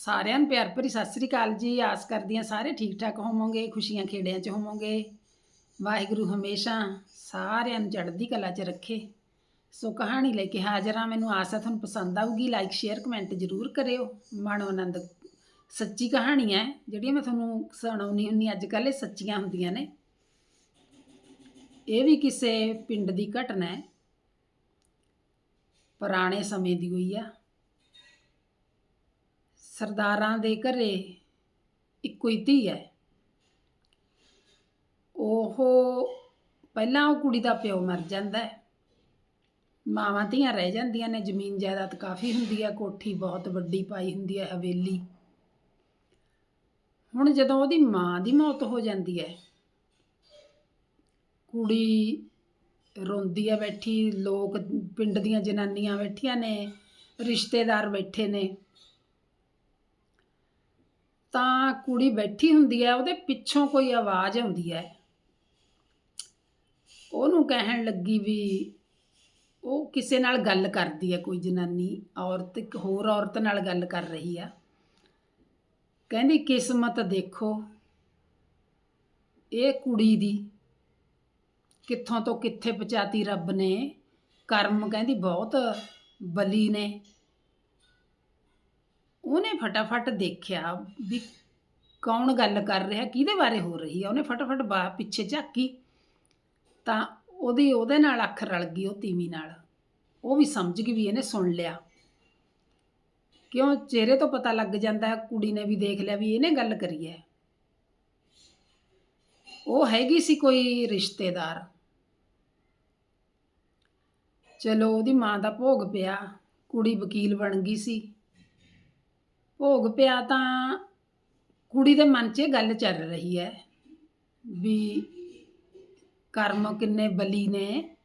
ਸਾਰਿਆਂ ਨੂੰ ਪਿਆਰ ਭਰੀ ਸਤਿ ਸ੍ਰੀ ਅਕਾਲ ਜੀ। ਆਸ ਕਰਦੀ ਹਾਂ ਸਾਰੇ ਠੀਕ ਠਾਕ ਹੋਵੋਗੇ, ਖੁਸ਼ੀਆਂ ਖੇੜਿਆਂ 'ਚ ਹੋਵੋਗੇ। ਵਾਹਿਗੁਰੂ ਹਮੇਸ਼ਾ ਸਾਰਿਆਂ ਨੂੰ ਚੜ੍ਹਦੀ ਕਲਾ 'ਚ ਰੱਖੇ। ਸੋ ਕਹਾਣੀ ਲੈ ਕੇ ਹਾਜ਼ਰ ਹਾਂ। ਮੈਨੂੰ ਆਸ ਹੈ ਤੁਹਾਨੂੰ ਪਸੰਦ ਆਊਗੀ। ਲਾਈਕ ਸ਼ੇਅਰ ਕਮੈਂਟ ਜ਼ਰੂਰ ਕਰਿਓ। ਮਨੋ ਆਨੰਦ ਸੱਚੀ ਕਹਾਣੀ ਹੈ। ਜਿਹੜੀਆਂ ਮੈਂ ਤੁਹਾਨੂੰ ਸੁਣਾਉਣੀ ਹੁੰਦੀ ਅੱਜ ਕੱਲ੍ਹ ਇਹ ਸੱਚੀਆਂ ਹੁੰਦੀਆਂ ਨੇ। ਇਹ ਵੀ ਕਿਸੇ ਪਿੰਡ ਦੀ ਘਟਨਾ ਹੈ। ਪੁਰਾਣੇ ਸਮੇਂ ਦੀ ਹੋਈ ਆ। ਸਰਦਾਰਾਂ ਦੇ ਘਰੇ ਇੱਕੋ ਹੀ ਧੀ ਹੈ। ਉਹ ਪਹਿਲਾਂ ਉਹ ਕੁੜੀ ਦਾ ਪਿਓ ਮਰ ਜਾਂਦਾ ਹੈ। ਮਾਵਾਂ ਧੀਆਂ ਰਹਿ ਜਾਂਦੀਆਂ ਨੇ, ਜ਼ਮੀਨ ਜਾਇਦਾਦ ਕਾਫੀ ਹੁੰਦੀ ਹੈ, ਕੋਠੀ ਬਹੁਤ ਵੱਡੀ ਪਾਈ ਹੁੰਦੀ ਹੈ, ਹਵੇਲੀ। ਹੁਣ ਜਦੋਂ ਉਹਦੀ ਮਾਂ ਦੀ ਮੌਤ ਹੋ ਜਾਂਦੀ ਹੈ, ਕੁੜੀ ਰੋਂਦੀ ਹੈ ਬੈਠੀ, ਲੋਕ ਪਿੰਡ ਦੀਆਂ ਜਨਾਨੀਆਂ ਬੈਠੀਆਂ ਨੇ, ਰਿਸ਼ਤੇਦਾਰ ਬੈਠੇ ਨੇ। ਤਾਂ ਕੁੜੀ ਬੈਠੀ ਹੁੰਦੀ ਹੈ, ਉਹਦੇ ਪਿੱਛੋਂ ਕੋਈ ਆਵਾਜ਼ ਆਉਂਦੀ ਹੈ। ਉਹਨੂੰ ਕਹਿਣ ਲੱਗੀ ਵੀ ਉਹ ਕਿਸੇ ਨਾਲ ਗੱਲ ਕਰਦੀ ਹੈ, ਕੋਈ ਜਨਾਨੀ, ਔਰਤ, ਇੱਕ ਹੋਰ ਔਰਤ ਨਾਲ ਗੱਲ ਕਰ ਰਹੀ ਆ। ਕਹਿੰਦੀ, ਕਿਸਮਤ ਦੇਖੋ, ਇਹ ਕੁੜੀ ਦੀ ਕਿੱਥੋਂ ਤੋਂ ਕਿੱਥੇ ਪਹੁੰਚਾਤੀ ਰੱਬ ਨੇ। ਕਰਮ ਕਹਿੰਦੀ, ਬਹੁਤ ਬਲੀ ਨੇ। ਉਹਨੇ ਫਟਾਫਟ ਦੇਖਿਆ ਵੀ ਕੌਣ ਗੱਲ ਕਰ ਰਿਹਾ ਕਿਹਦੇ ਬਾਰੇ ਹੋ ਰਹੀ ਆ। ਉਹਨੇ ਫਟਾਫਟ ਬਾ ਪਿੱਛੇ ਝਾਕੀ ਤਾਂ ਉਹਦੀ ਉਹਦੇ ਨਾਲ ਅੱਖ ਰਲ ਗਈ ਉਹ ਤੀਵੀ ਨਾਲ। ਉਹ ਵੀ ਸਮਝ ਗਈ ਵੀ ਇਹਨੇ ਸੁਣ ਲਿਆ। ਕਿਉਂ? ਚਿਹਰੇ ਤੋਂ ਪਤਾ ਲੱਗ ਜਾਂਦਾ ਹੈ, ਕੁੜੀ ਨੇ ਵੀ ਦੇਖ ਲਿਆ ਵੀ ਇਹਨੇ ਗੱਲ ਕਰੀ ਹੈ। ਉਹ ਹੈਗੀ ਸੀ ਕੋਈ ਰਿਸ਼ਤੇਦਾਰ। ਚਲੋ ਉਹਦੀ ਮਾਂ ਦਾ ਭੋਗ ਪਿਆ ਕੁੜੀ ਵਕੀਲ ਬਣ ਗਈ ਸੀ। ਭੋਗ ਪਿਆ ਤਾਂ ਕੁੜੀ ਦੇ ਮਨ 'ਚ ਇਹ ਗੱਲ ਚੱਲ ਰਹੀ ਹੈ ਵੀ ਕਰਮ ਕਿੰਨੇ ਬਲੀ ਨੇ,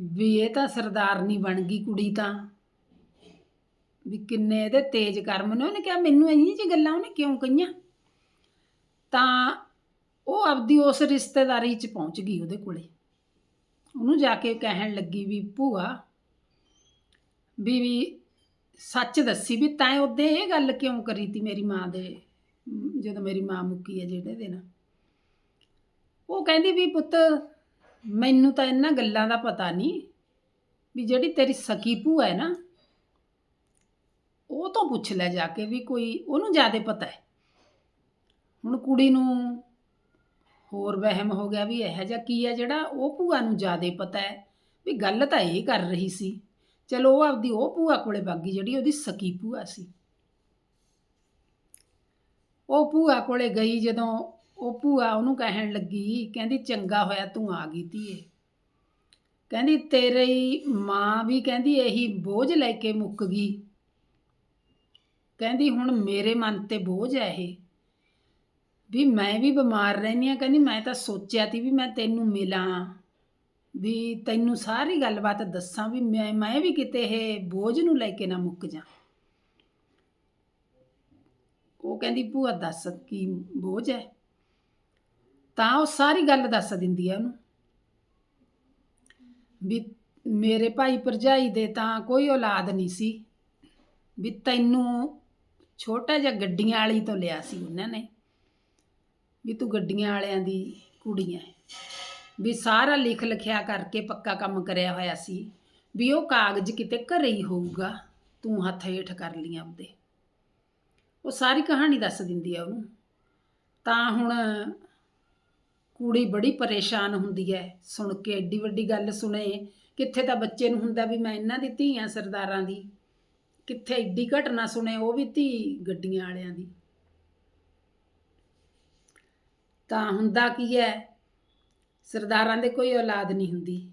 ਵੀ ਇਹ ਤਾਂ ਸਰਦਾਰਨੀ ਬਣ ਗਈ ਕੁੜੀ ਤਾਂ, ਵੀ ਕਿੰਨੇ ਇਹਦੇ ਤੇਜ਼ ਕਰਮ ਨੇ। ਉਹਨੇ ਕਿਹਾ, ਮੈਨੂੰ ਇੰਨੀ ਜਿਹੀ ਗੱਲਾਂ ਉਹਨੇ ਕਿਉਂ ਕਹੀਆਂ? ਤਾਂ ਉਹ ਆਪਦੀ ਉਸ ਰਿਸ਼ਤੇਦਾਰੀ 'ਚ ਪਹੁੰਚ ਗਈ ਉਹਦੇ ਕੋਲੇ। ਉਹਨੂੰ ਜਾ ਕੇ ਕਹਿਣ ਲੱਗੀ ਵੀ, ਭੂਆ, ਵੀ ਵੀ ਸੱਚ ਦੱਸੀ ਵੀ ਤੈਂ ਉਹਦੇ ਇਹ ਗੱਲ ਕਿਉਂ ਕਰੀ ਤੀ ਮੇਰੀ ਮਾਂ ਦੇ, ਜਦੋਂ ਮੇਰੀ ਮਾਂ ਮੁੱਕੀ ਹੈ ਜਿਹੜੇ ਦਿਨ। ਉਹ ਕਹਿੰਦੀ ਵੀ ਪੁੱਤ, ਮੈਨੂੰ ਤਾਂ ਇਹਨਾਂ ਗੱਲਾਂ ਦਾ ਪਤਾ ਨਹੀਂ ਵੀ ਜਿਹੜੀ ਤੇਰੀ ਸਕੀ ਭੂਆ ਹੈ ਨਾ, ਉਹ ਤੋਂ ਪੁੱਛ ਲੈ ਜਾ ਕੇ ਵੀ ਕੋਈ ਉਹਨੂੰ ਜ਼ਿਆਦਾ ਪਤਾ ਹੈ ਹੁਣ ਕੁੜੀ ਨੂੰ ਹੋਰ ਵਹਿਮ ਹੋ ਗਿਆ ਵੀ ਇਹੋ ਜਿਹਾ ਕੀ ਹੈ ਜਿਹੜਾ ਉਹ ਭੂਆ ਨੂੰ ਜ਼ਿਆਦਾ ਪਤਾ ਹੈ ਵੀ ਗੱਲ ਤਾਂ ਇਹ ਕਰ ਰਹੀ ਸੀ। ਚਲੋ ਉਹ ਆਪਦੀ ਉਹ ਭੂਆ ਕੋਲੇ ਬਾਗੀ ਜਿਹੜੀ ਉਹਦੀ ਸਕੀ ਭੂਆ ਸੀ। ਉਹ ਭੂਆ ਕੋਲੇ ਗਈ ਜਦੋਂ ਉਹ ਭੂਆ ਉਹਨੂੰ ਕਹਿਣ ਲੱਗੀ, ਕਹਿੰਦੀ ਚੰਗਾ ਹੋਇਆ ਤੂੰ ਆ ਗਈ ਧੀਏ। ਕਹਿੰਦੀ ਤੇਰੀ ਮਾਂ ਵੀ ਕਹਿੰਦੀ ਇਹੀ ਬੋਝ ਲੈ ਕੇ ਮੁੱਕ ਗਈ। ਕਹਿੰਦੀ ਹੁਣ ਮੇਰੇ ਮਨ ਤੇ ਬੋਝ ਹੈ ਇਹ। ਵੀ ਮੈਂ ਵੀ ਬਿਮਾਰ ਰਹਿੰਦੀ ਆ ਕਹਿੰਦੀ ਮੈਂ ਤਾਂ ਸੋਚਿਆ ਤੀ ਵੀ ਮੈਂ ਤੈਨੂੰ ਮਿਲਾਂ। ਵੀ ਤੈਨੂੰ ਸਾਰੀ ਗੱਲਬਾਤ ਦੱਸਾਂ ਵੀ ਮੈਂ ਮੈਂ ਵੀ ਕਿਤੇ ਇਹ ਬੋਝ ਨੂੰ ਲੈ ਕੇ ਨਾ ਮੁੱਕ ਜਾ ਉਹ ਕਹਿੰਦੀ, ਭੂਆ, ਦੱਸ ਕੀ ਬੋਝ ਹੈ? ਤਾਂ ਉਹ ਸਾਰੀ ਗੱਲ ਦੱਸ ਦਿੰਦੀ ਆ ਉਹਨੂੰ। ਵੀ ਮੇਰੇ ਭਾਈ ਭਰਜਾਈ ਦੇ ਤਾਂ ਕੋਈ ਔਲਾਦ ਨਹੀਂ ਸੀ। ਵੀ ਤੈਨੂੰ ਛੋਟਾ ਜਿਹਾ ਗੱਡੀਆਂ ਵਾਲੀ ਤੋਂ ਲਿਆ ਸੀ ਉਹਨਾਂ ਨੇ। ਵੀ ਤੂੰ ਗੱਡੀਆਂ ਵਾਲਿਆਂ ਦੀ ਕੁੜੀ ਹੈ ਵੀ ਸਾਰਾ ਲਿਖ ਲਿਖਿਆ ਕਰਕੇ ਪੱਕਾ ਕੰਮ ਕਰਿਆ ਹੋਇਆ ਸੀ, ਵੀ ਉਹ ਕਾਗਜ਼ ਕਿਤੇ ਘਰੇ ਹੀ ਹੋਊਗਾ, ਤੂੰ ਹੱਥ ਹੇਠ ਕਰ ਲਈ ਆਪਦੇ। ਉਹ ਸਾਰੀ ਕਹਾਣੀ ਦੱਸ ਦਿੰਦੀ ਆ ਉਹਨੂੰ। ਤਾਂ ਹੁਣ ਕੁੜੀ ਬੜੀ ਪਰੇਸ਼ਾਨ ਹੁੰਦੀ ਹੈ ਸੁਣ ਕੇ ਐਡੀ ਵੱਡੀ ਗੱਲ ਸੁਣੇ, ਕਿੱਥੇ ਤਾਂ ਬੱਚੇ ਨੂੰ ਹੁੰਦਾ ਵੀ ਮੈਂ ਇਹਨਾਂ ਦੀ ਧੀ ਆ ਸਰਦਾਰਾਂ ਦੀ। ਕਿੱਥੇ ਐਡੀ ਘਟਨਾ ਸੁਣੇ ਉਹ ਵੀ ਧੀ ਗੱਡੀਆਂ ਵਾਲਿਆਂ ਦੀ। ਤਾਂ ਹੁੰਦਾ ਕੀ ਹੈ ਸਰਦਾਰਾਂ ਦੇ ਕੋਈ ਔਲਾਦ ਨਹੀਂ ਹੁੰਦੀ।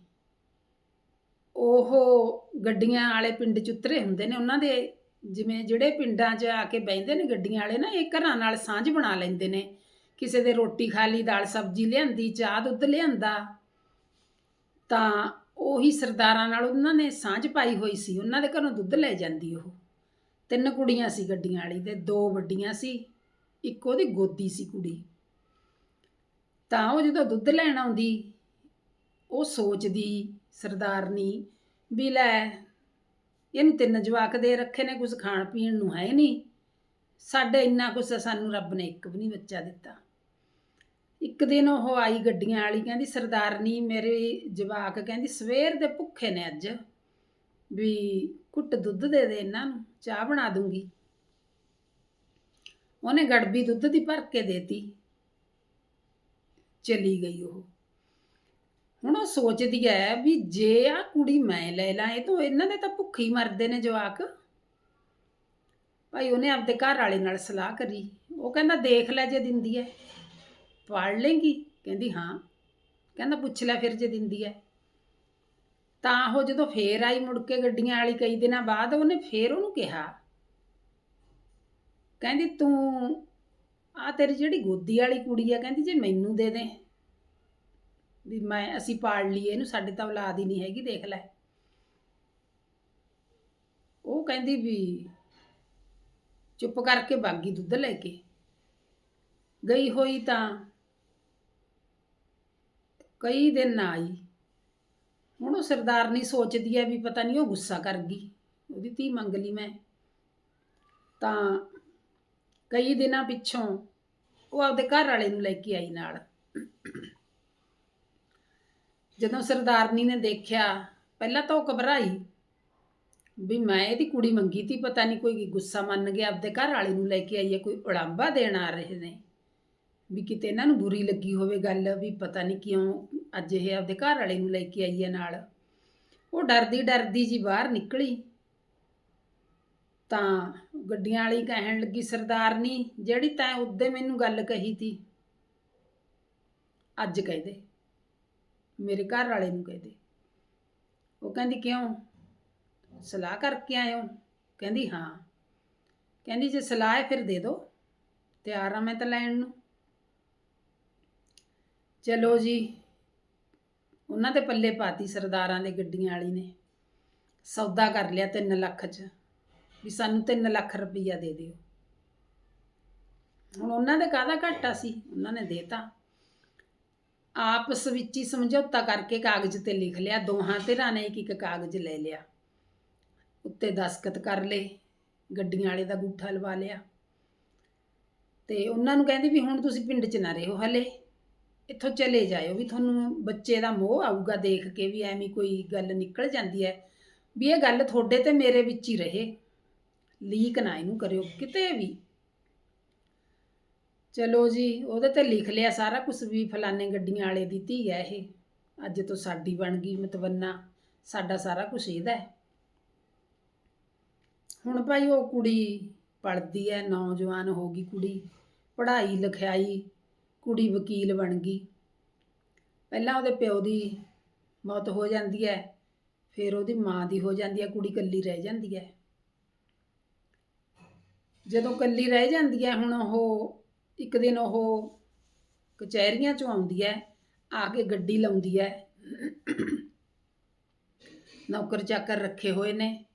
ਉਹ ਗੱਡੀਆਂ ਵਾਲੇ ਪਿੰਡ ਚ ਉਤਰੇ ਹੁੰਦੇ ਨੇ, ਉਹਨਾਂ ਦੇ ਜਿਵੇਂ ਜਿਹੜੇ ਪਿੰਡਾਂ 'ਚ ਆ ਕੇ ਬਹਿੰਦੇ ਨੇ ਗੱਡੀਆਂ ਵਾਲੇ ਨਾ, ਇਹ ਘਰਾਂ ਨਾਲ ਸਾਂਝ ਬਣਾ ਲੈਂਦੇ ਨੇ। ਕਿਸੇ ਦੇ ਰੋਟੀ ਖਾ ਲਈ, ਦਾਲ ਸਬਜ਼ੀ ਲਿਆਂਦੀ, ਚਾਹ ਦੁੱਧ ਲਿਆਂਦਾ। ਤਾਂ ਉਹੀ ਸਰਦਾਰਾਂ ਨਾਲ ਉਹਨਾਂ ਨੇ ਸਾਂਝ ਪਾਈ ਹੋਈ ਸੀ, ਉਹਨਾਂ ਦੇ ਘਰੋਂ ਦੁੱਧ ਲੈ ਜਾਂਦੀ ਉਹ। ਤਿੰਨ ਕੁੜੀਆਂ ਸੀ ਗੱਡੀਆਂ ਵਾਲੀ ਤੇ ਦੋ ਵੱਡੀਆਂ ਸੀ, ਇੱਕ ਉਹਦੀ ਗੋਦੀ ਸੀ ਕੁੜੀ। ਤਾਂ ਉਹ ਜਦੋਂ ਦੁੱਧ ਲੈਣ ਆਉਂਦੀ, ਉਹ ਸੋਚਦੀ ਸਰਦਾਰਨੀ ਵੀ ਲੈ, ਇਹਨੂੰ ਤਿੰਨ ਜਵਾਕ ਦੇ ਰੱਖੇ ਨੇ ਕੁਝ ਖਾਣ ਪੀਣ ਨੂੰ ਹੈ ਨਹੀਂ ਸਾਡੇ ਇੰਨਾ ਕੁਛ ਸਾਨੂੰ ਰੱਬ ਨੇ ਇੱਕ ਵੀ ਨਹੀਂ ਬੱਚਾ ਦਿੱਤਾ। ਇੱਕ ਦਿਨ ਉਹ ਆਈ ਗੱਡੀਆਂ ਵਾਲੀ, ਕਹਿੰਦੀ ਸਰਦਾਰਨੀ ਮੇਰੇ ਜਵਾਕ ਕਹਿੰਦੀ ਸਵੇਰ ਦੇ ਭੁੱਖੇ ਨੇ ਅੱਜ, ਵੀ ਘੁੱਟ ਦੁੱਧ ਦੇ ਦੇ ਇਹਨਾਂ ਨੂੰ, ਚਾਹ ਬਣਾ ਦੂੰਗੀ। ਉਹਨੇ ਗੜਬੀ ਦੁੱਧ ਦੀ ਭਰ ਕੇ ਦੇਤੀ। ਚਲੀ ਗਈ ਉਹ। ਹੁਣ ਉਹ ਸੋਚਦੀ ਹੈ ਵੀ ਜੇ ਆ ਕੁੜੀ ਮੈਂ ਲੈ ਲਾਂ, ਇਹ ਤੋਂ ਇਹਨਾਂ ਦੇ ਤਾਂ ਭੁੱਖੇ ਹੀ ਮਰਦੇ ਨੇ ਜਵਾਕ। ਭਾਈ ਉਹਨੇ ਆਪਦੇ ਘਰ ਵਾਲੇ ਨਾਲ ਸਲਾਹ ਕਰੀ। ਉਹ ਕਹਿੰਦਾ, ਦੇਖ ਲੈ ਜੇ ਦਿੰਦੀ ਹੈ ਪੜ ਲੇਂਗੀ? ਕਹਿੰਦੀ, ਹਾਂ। ਕਹਿੰਦਾ, ਪੁੱਛ ਲੈ ਫਿਰ ਜੇ ਦਿੰਦੀ ਹੈ ਤਾਂ ਉਹ ਜਦੋਂ ਫੇਰ ਆਈ ਮੁੜ ਕੇ ਗੱਡੀਆਂ ਵਾਲੀ ਕਈ ਦਿਨਾਂ ਬਾਅਦ, ਉਹਨੇ ਫੇਰ ਉਹਨੂੰ ਕਿਹਾ। ਕਹਿੰਦੀ, ਤੂੰ ਆ ਤੇਰੀ ਜਿਹੜੀ ਗੋਦੀ ਵਾਲੀ ਕੁੜੀ ਆ, ਕਹਿੰਦੀ ਜੇ ਮੈਨੂੰ ਦੇ ਦੇ। ਵੀ ਮੈਂ, ਅਸੀਂ ਪਾਲ ਲਈਏ, ਇਹਨੂੰ ਸਾਡੇ ਤਾਂ ਔਲਾਦ ਹੀ ਨਹੀਂ ਹੈਗੀ, ਦੇਖ ਲੈ। ਉਹ ਕਹਿੰਦੀ ਵੀ ਚੁੱਪ ਕਰਕੇ ਬਾਗੀ ਦੁੱਧ ਲੈ ਕੇ। ਗਈ ਹੋਈ ਤਾਂ ਕਈ ਦਿਨ ਨਾ ਆਈ। ਹੁਣ ਉਹ ਸਰਦਾਰਨੀ ਸੋਚਦੀ ਹੈ ਵੀ ਪਤਾ ਨਹੀਂ ਉਹ ਗੁੱਸਾ ਕਰ ਗਈ। ਉਹਦੀ ਧੀ ਮੰਗ ਲਈ ਮੈਂ। ਤਾਂ ਕਈ ਦਿਨਾਂ ਪਿੱਛੋਂ ਉਹ ਆਪਦੇ ਘਰ ਵਾਲੇ ਨੂੰ ਲੈ ਕੇ ਆਈ ਨਾਲ। ਜਦੋਂ ਸਰਦਾਰਨੀ ਨੇ ਦੇਖਿਆ, ਪਹਿਲਾਂ ਤਾਂ ਉਹ ਘਬਰਾਈ ਵੀ ਮੈਂ ਇਹਦੀ ਕੁੜੀ ਮੰਗੀ ਤੀ, ਪਤਾ ਨਹੀਂ ਕੋਈ ਗੁੱਸਾ ਮੰਨ ਗਿਆ ਆਪਦੇ ਘਰ ਵਾਲੇ ਨੂੰ ਲੈ ਕੇ ਆਈ ਹੈ, ਕੋਈ ਉੜਾਂਬਾ ਦੇਣ ਆ ਰਹੇ ਨੇ। ਵੀ ਕਿਤੇ ਇਹਨਾਂ ਨੂੰ ਬੁਰੀ ਲੱਗੀ ਹੋਵੇ ਗੱਲ, ਵੀ ਪਤਾ ਨਹੀਂ ਕਿਉਂ ਅੱਜ ਇਹ ਆਪਦੇ ਘਰ ਵਾਲੇ ਨੂੰ ਲੈ ਕੇ ਆਈ ਹੈ ਨਾਲ। ਉਹ ਡਰਦੀ ਡਰਦੀ ਜੀ ਬਾਹਰ ਨਿਕਲੀ। ਤਾਂ ਗੱਡੀਆਂ ਵਾਲੀ ਕਹਿਣ ਲੱਗੀ ਸਰਦਾਰਨੀ ਜਿਹੜੀ ਤੈਂ ਉਦੋਂ ਮੈਨੂੰ ਗੱਲ ਕਹੀ ਤੀ, ਅੱਜ ਕਹਿ ਦੇ। ਮੇਰੇ ਘਰ ਵਾਲੇ ਨੂੰ ਕਹਿ ਦੇ। ਉਹ ਕਹਿੰਦੀ, ਕਿਉਂ? ਸਲਾਹ ਕਰਕੇ ਆਏ ਹੋ? ਕਹਿੰਦੀ, ਹਾਂ। ਕਹਿੰਦੀ, ਜੇ ਸਲਾਹ ਹੈ ਫਿਰ ਦੇ ਦਿਓ ਤਿਆਰ ਆ ਮੈਂ ਤਾਂ ਲੈਣ ਨੂੰ। ਚਲੋ ਜੀ, ਉਹਨਾਂ ਦੇ ਪੱਲੇ ਪਾਤੀ ਸਰਦਾਰਾਂ ਦੇ ਗੱਡੀਆਂ ਵਾਲੀ ਨੇ। ਸੌਦਾ ਕਰ ਲਿਆ 3 ਲੱਖ ਚ। ਵੀ ਸਾਨੂੰ 3 ਲੱਖ ਰੁਪਈਆ ਦੇ ਦਿਓ। ਹੁਣ ਉਹਨਾਂ ਦਾ ਕਾਹਦਾ ਘਾਟਾ ਸੀ? ਉਹਨਾਂ ਨੇ ਦੇਤਾ। ਆਪਸ ਵਿੱਚ ਹੀ ਸਮਝੌਤਾ ਕਰਕੇ ਕਾਗਜ਼ ਤੇ ਲਿਖ ਲਿਆ। ਦੋਹਾਂ ਧਿਰਾਂ ਨੇ ਇੱਕ ਇੱਕ ਕਾਗਜ਼ ਲੈ ਲਿਆ। ਉੱਤੇ ਦਸਖਤ ਕਰ ਲਏ। ਗੱਡੀਆਂ ਵਾਲੇ ਦਾ ਗੂਠਾ ਲਵਾ ਲਿਆ। ਤੇ ਉਹਨਾਂ ਨੂੰ ਕਹਿੰਦੀ ਵੀ ਹੁਣ ਤੁਸੀਂ ਪਿੰਡ 'ਚ ਨਾ ਰਹੋ ਹਲੇ। ਇੱਥੋਂ ਚਲੇ ਜਾਇਓ। ਵੀ ਤੁਹਾਨੂੰ ਬੱਚੇ ਦਾ ਮੋਹ ਆਊਗਾ ਦੇਖ ਕੇ ਵੀ ਐਵੇਂ ਕੋਈ ਗੱਲ ਨਿਕਲ ਜਾਂਦੀ ਹੈ। ਵੀ ਇਹ ਗੱਲ ਤੁਹਾਡੇ ਤੇ ਮੇਰੇ ਵਿੱਚ ਹੀ ਰਹੇ। ਲੀਕ ਨਾ ਇਹਨੂੰ ਕਰਿਓ, ਕਿਤੇ ਵੀ। ਚਲੋ ਜੀ, ਉਹਦੇ ਤੇ ਲਿਖ ਲਿਆ ਸਾਰਾ ਕੁਝ ਵੀ, ਫਲਾਣੇ ਗੱਡੀਆਂ ਵਾਲੇ ਦੀ ਧੀ ਹੈ ਇਹ। ਅੱਜ ਤੋਂ ਸਾਡੀ ਬਣ ਗਈ ਮਤਵੰਨਾ, ਸਾਡਾ ਸਾਰਾ ਕੁਝ ਇਹਦਾ ਹੈ। ਹੁਣ ਭਾਈ ਉਹ ਕੁੜੀ ਪੜ੍ਹਦੀ ਹੈ, ਨੌਜਵਾਨ ਹੋ ਗਈ ਕੁੜੀ, ਪੜ੍ਹਾਈ ਲਿਖਾਈ ਕੁੜੀ ਵਕੀਲ ਬਣ ਗਈ। ਪਹਿਲਾਂ ਉਹਦੇ ਪਿਓ ਦੀ ਮੌਤ ਹੋ ਜਾਂਦੀ ਹੈ, ਫਿਰ ਉਹਦੀ ਮਾਂ ਦੀ ਹੋ ਜਾਂਦੀ ਹੈ, ਕੁੜੀ ਇਕੱਲੀ ਰਹਿ ਜਾਂਦੀ ਹੈ। ਜਦੋਂ ਇਕੱਲੀ ਰਹਿ ਜਾਂਦੀ ਹੈ, ਹੁਣ ਉਹ ਇੱਕ ਦਿਨ ਉਹ ਕਚਹਿਰੀਆਂ ਚੋਂ ਆਉਂਦੀ ਹੈ, ਆ ਕੇ ਗੱਡੀ ਲਾਉਂਦੀ ਹੈ। ਨੌਕਰ ਚਾਕਰ ਰੱਖੇ ਹੋਏ ਨੇ।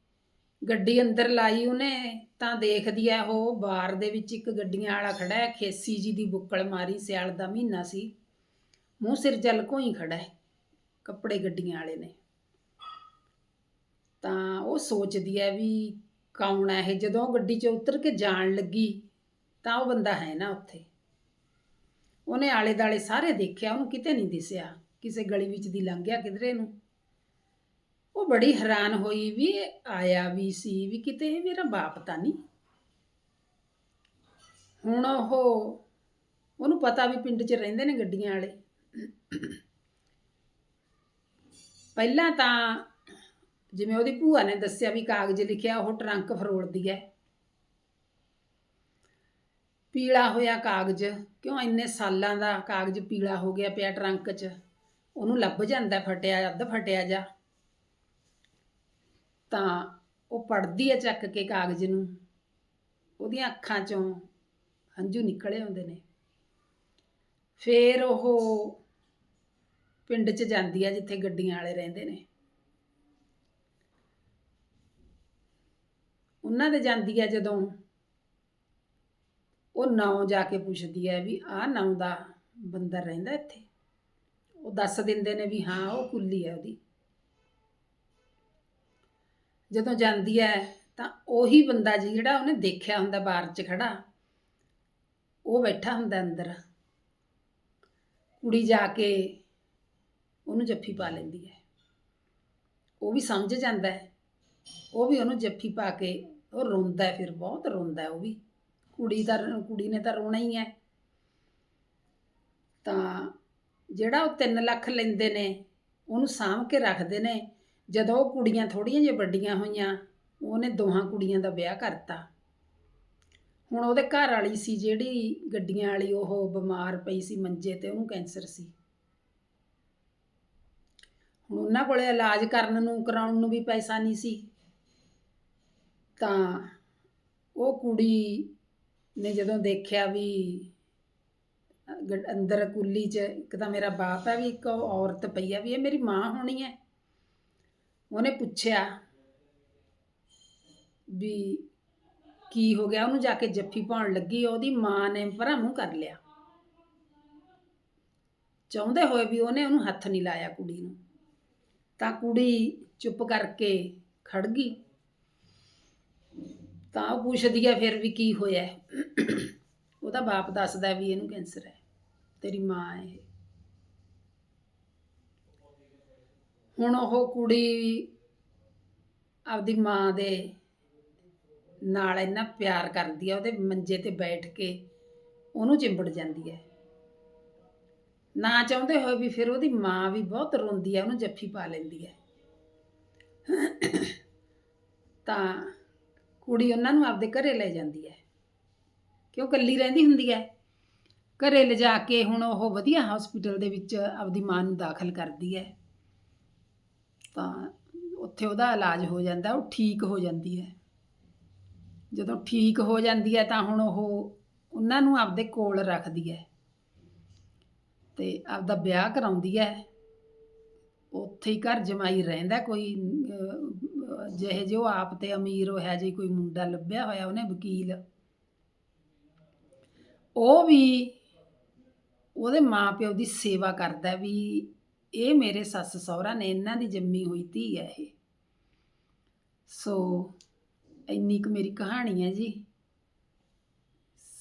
ਗੱਡੀ ਅੰਦਰ ਲਾਈ ਉਹਨੇ, ਤਾਂ ਦੇਖਦੀ ਹੈ ਉਹ ਬਾਰ ਦੇ ਵਿੱਚ ਇੱਕ ਗੱਡੀਆਂ ਵਾਲਾ ਖੜਾ ਹੈ। ਖੇਸੀ ਜੀ ਦੀ ਬੁੱਕਲ ਮਾਰੀ, ਸਿਆਲ ਦਾ ਮਹੀਨਾ ਸੀ। ਮੂੰਹ ਸਿਰ ਜਲ ਕੋਈ ਖੜਾ ਹੈ, ਕੱਪੜੇ ਗੱਡੀਆਂ ਵਾਲੇ ਨੇ। ਤਾਂ ਉਹ ਸੋਚਦੀ ਹੈ ਵੀ ਕੌਣ ਹੈ ਇਹ? ਜਦੋਂ ਗੱਡੀ 'ਚ ਉਤਰ ਕੇ ਜਾਣ ਲੱਗੀ, ਤਾਂ ਉਹ ਬੰਦਾ ਹੈ ਨਾ ਉੱਥੇ। ਉਹਨੇ ਆਲੇ ਦਾਲੇ ਸਾਰੇ ਦੇਖਿਆ, ਉਹਨੂੰ ਕਿਤੇ ਨਹੀਂ ਦਿਸਿਆ। ਕਿਸੇ ਗਲੀ ਵਿੱਚ ਦੀ ਲੰਘ ਗਿਆ ਕਿਧਰੇ ਨੂੰ। ਉਹ ਬੜੀ ਹੈਰਾਨ ਹੋਈ ਵੀ ਆਇਆ ਵੀ ਸੀ ਵੀ ਕਿਤੇ ਇਹ ਮੇਰਾ ਬਾਪ ਤਾਂ ਨਹੀਂ। ਹੁਣ ਉਹ, ਉਹਨੂੰ ਪਤਾ ਵੀ ਪਿੰਡ 'ਚ ਰਹਿੰਦੇ ਨੇ ਗੱਡੀਆਂ ਵਾਲੇ। ਪਹਿਲਾਂ ਤਾਂ ਜਿਵੇਂ ਉਹਦੀ ਭੂਆ ਨੇ ਦੱਸਿਆ ਵੀ ਕਾਗਜ਼ ਲਿਖਿਆ, ਉਹ ਟਰੰਕ ਫਰੋੜਦੀ ਹੈ ਪੀਲਾ ਹੋਇਆ ਕਾਗਜ਼। ਕਿਉਂ ਇੰਨੇ ਸਾਲਾਂ ਦਾ ਕਾਗਜ਼ ਪੀਲਾ ਹੋ ਗਿਆ ਪਿਆ ਟਰੰਕ 'ਚ? ਉਹਨੂੰ ਲੱਭ ਜਾਂਦਾ ਫਟਿਆ, ਅੱਧ ਫਟਿਆ ਜਾ। ਤਾਂ ਉਹ ਪੜਦੀ ਹੈ ਚੱਕ ਕੇ ਕਾਗਜ਼ ਨੂੰ। ਉਹਦੀਆਂ ਅੱਖਾਂ 'ਚੋਂ ਹੰਝੂ ਨਿਕਲੇ ਆਉਂਦੇ ਨੇ। ਫੇਰ ਉਹ ਪਿੰਡ 'ਚ ਜਾਂਦੀ ਹੈ ਜਿੱਥੇ ਗੱਡੀਆਂ ਵਾਲੇ ਰਹਿੰਦੇ ਨੇ। ਉਹਨਾਂ ਦੇ ਜਾਂਦੀ ਹੈ ਜਦੋਂ। ਉਹ ਨਾਂ ਜਾ ਕੇ ਪੁੱਛਦੀ ਹੈ ਵੀ ਆਹ ਨਾਂ ਦਾ ਬੰਦਰ ਰਹਿੰਦਾ ਇੱਥੇ। ਉਹ ਦੱਸ ਦਿੰਦੇ ਨੇ ਵੀ ਹਾਂ, ਉਹ ਕੁੱਲੀ ਹੈ ਉਹਦੀ। ਜਦੋਂ ਜਾਂਦੀ ਹੈ ਤਾਂ ਉਹੀ ਬੰਦਾ ਜੀ ਜਿਹੜਾ ਉਹਨੇ ਦੇਖਿਆ ਹੁੰਦਾ ਬਾਰ 'ਚ ਖੜਾ, ਉਹ ਬੈਠਾ ਹੁੰਦਾ ਅੰਦਰ। ਕੁੜੀ ਜਾ ਕੇ ਉਹਨੂੰ ਜੱਫੀ ਪਾ ਲੈਂਦੀ ਹੈ। ਉਹ ਵੀ ਸਮਝ ਜਾਂਦਾ ਹੈ। ਉਹ ਵੀ ਉਹਨੂੰ ਜੱਫੀ ਪਾ ਕੇ ਉਹ ਰੋਂਦਾ ਹੈ ਫਿਰ ਬਹੁਤ, ਰੋਂਦਾ ਹੈ ਉਹ ਵੀ। ਕੁੜੀ ਦਾ ਕੁੜੀ ਨੇ ਤਾਂ ਰੋਣਾ ਹੀ ਹੈ। ਤਾਂ ਜਿਹੜਾ ਉਹ 3 ਲੱਖ ਲੈਂਦੇ ਨੇ, ਉਹਨੂੰ ਸਾਂਭ ਕੇ ਰੱਖਦੇ ਨੇ, ਜਦੋਂ ਉਹ ਕੁੜੀਆਂ ਥੋੜੀਆਂ ਜਿਹੀਆਂ ਵੱਡੀਆਂ ਹੋਈਆਂ, ਉਹਨੇ ਦੋਹਾਂ ਕੁੜੀਆਂ ਦਾ ਵਿਆਹ ਕਰਤਾ। ਹੁਣ ਉਹਦੇ ਘਰ ਵਾਲੀ ਸੀ ਜਿਹੜੀ ਗੱਡੀਆਂ ਵਾਲੀ, ਉਹ ਬਿਮਾਰ ਪਈ ਸੀ ਮੰਜੇ ਤੇ, ਉਹਨੂੰ ਕੈਂਸਰ ਸੀ। ਹੁਣ ਉਹਨਾਂ ਕੋਲੇ ਇਲਾਜ ਕਰਨ ਨੂੰ, ਕਰਾਉਣ ਨੂੰ ਵੀ ਪੈਸਾ ਨਹੀਂ ਸੀ। ਤਾਂ ਉਹ ਕੁੜੀ ਨੇ ਜਦੋਂ ਦੇਖਿਆ ਵੀ ਗ- ਅੰਦਰ ਕੁੱਲੀ 'ਚ ਇੱਕ ਤਾਂ ਮੇਰਾ ਬਾਪ ਹੈ ਵੀ ਇੱਕ ਉਹ ਔਰਤ ਪਈ ਆ ਵੀ ਇਹ ਮੇਰੀ ਮਾਂ ਹੋਣੀ ਹੈ। ਉਹਨੇ ਪੁੱਛਿਆ ਵੀ ਕੀ ਹੋ ਗਿਆ? ਉਹਨੂੰ ਜਾ ਕੇ ਜੱਫੀ ਪਾਉਣ ਲੱਗੀ, ਉਹਦੀ ਮਾਂ ਨੇ ਪਰਾਂ ਮੂੰਹ ਕਰ ਲਿਆ। ਚਾਹੁੰਦੇ ਹੋਏ ਵੀ ਉਹਨੇ ਉਹਨੂੰ ਹੱਥ ਨਹੀਂ ਲਾਇਆ ਕੁੜੀ ਨੂੰ। ਤਾਂ ਕੁੜੀ ਚੁੱਪ ਕਰਕੇ ਖੜ ਗਈ। ਤਾਂ ਉਹ ਪੁੱਛਦੀ ਹੈ ਫਿਰ ਵੀ ਕੀ ਹੋਇਆ ਉਹਦਾ ਬਾਪ ਦੱਸਦਾ ਵੀ ਇਹਨੂੰ ਕੈਂਸਰ ਹੈ, ਤੇਰੀ ਮਾਂ ਹੈ ਇਹ। ਹੁਣ ਉਹ ਕੁੜੀ ਆਪਦੀ ਮਾਂ ਦੇ ਨਾਲ ਇੰਨਾ ਪਿਆਰ ਕਰਦੀ ਆ, ਉਹਦੇ ਮੰਜੇ ਤੇ ਬੈਠ ਕੇ ਉਹਨੂੰ ਚਿੰਬੜ ਜਾਂਦੀ ਹੈ। ਨਾ ਚਾਹੁੰਦੇ ਹੋਏ ਵੀ ਫਿਰ ਉਹਦੀ ਮਾਂ ਵੀ ਬਹੁਤ ਰੋਂਦੀ ਹੈ ਉਹਨੂੰ ਜੱਫੀ ਪਾ ਲੈਂਦੀ ਹੈ। ਤਾਂ ਕੁੜੀ ਉਹਨਾਂ ਨੂੰ ਆਪਦੇ ਘਰੇ ਲੈ ਜਾਂਦੀ ਹੈ। ਕਿ ਉਹ ਇਕੱਲੀ ਰਹਿੰਦੀ ਹੁੰਦੀ ਹੈ? ਘਰੇ ਲਿਜਾ ਕੇ ਹੁਣ ਉਹ ਵਧੀਆ ਹਸਪੀਟਲ ਦੇ ਵਿੱਚ ਆਪਦੀ ਮਾਂ ਨੂੰ ਦਾਖਲ ਕਰਦੀ ਹੈ। ਤਾਂ ਉੱਥੇ ਉਹਦਾ ਇਲਾਜ ਹੋ ਜਾਂਦਾ, ਉਹ ਠੀਕ ਹੋ ਜਾਂਦੀ ਹੈ। ਜਦੋਂ ਠੀਕ ਹੋ ਜਾਂਦੀ ਹੈ ਤਾਂ ਹੁਣ ਉਹ ਉਹਨਾਂ ਨੂੰ ਆਪਦੇ ਕੋਲ ਰੱਖਦੀ ਹੈ ਤੇ ਆਪਦਾ ਵਿਆਹ ਕਰਾਉਂਦੀ ਹੈ। ਉੱਥੇ ਹੀ ਘਰ ਜਮਾਈ ਰਹਿੰਦਾ ਕੋਈ ਅਹ, ਜਿਹੇ ਜੋ ਆਪ ਤੇ ਅਮੀਰ ਹੋਇਆ ਜੇ ਕੋਈ ਮੁੰਡਾ ਲੱਭਿਆ ਹੋਇਆ ਉਹਨੇ ਵਕੀਲ। ਉਹ ਵੀ ਉਹਦੇ ਮਾਪਿਓ ਦੀ ਸੇਵਾ ਕਰਦਾ ਵੀ ਇਹ ਮੇਰੇ ਸੱਸ ਸਹੁਰਾ ਨੇ ਇਹਨਾਂ ਦੀ ਜੰਮੀ ਹੋਈ ਧੀ ਹੈ ਇਹ। ਸੋ ਇੰਨੀ ਕੁ ਮੇਰੀ ਕਹਾਣੀ ਹੈ ਜੀ।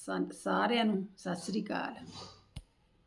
ਸਾ- ਸਾਰਿਆਂ ਨੂੰ ਸਤਿ ਸ੍ਰੀ ਅਕਾਲ।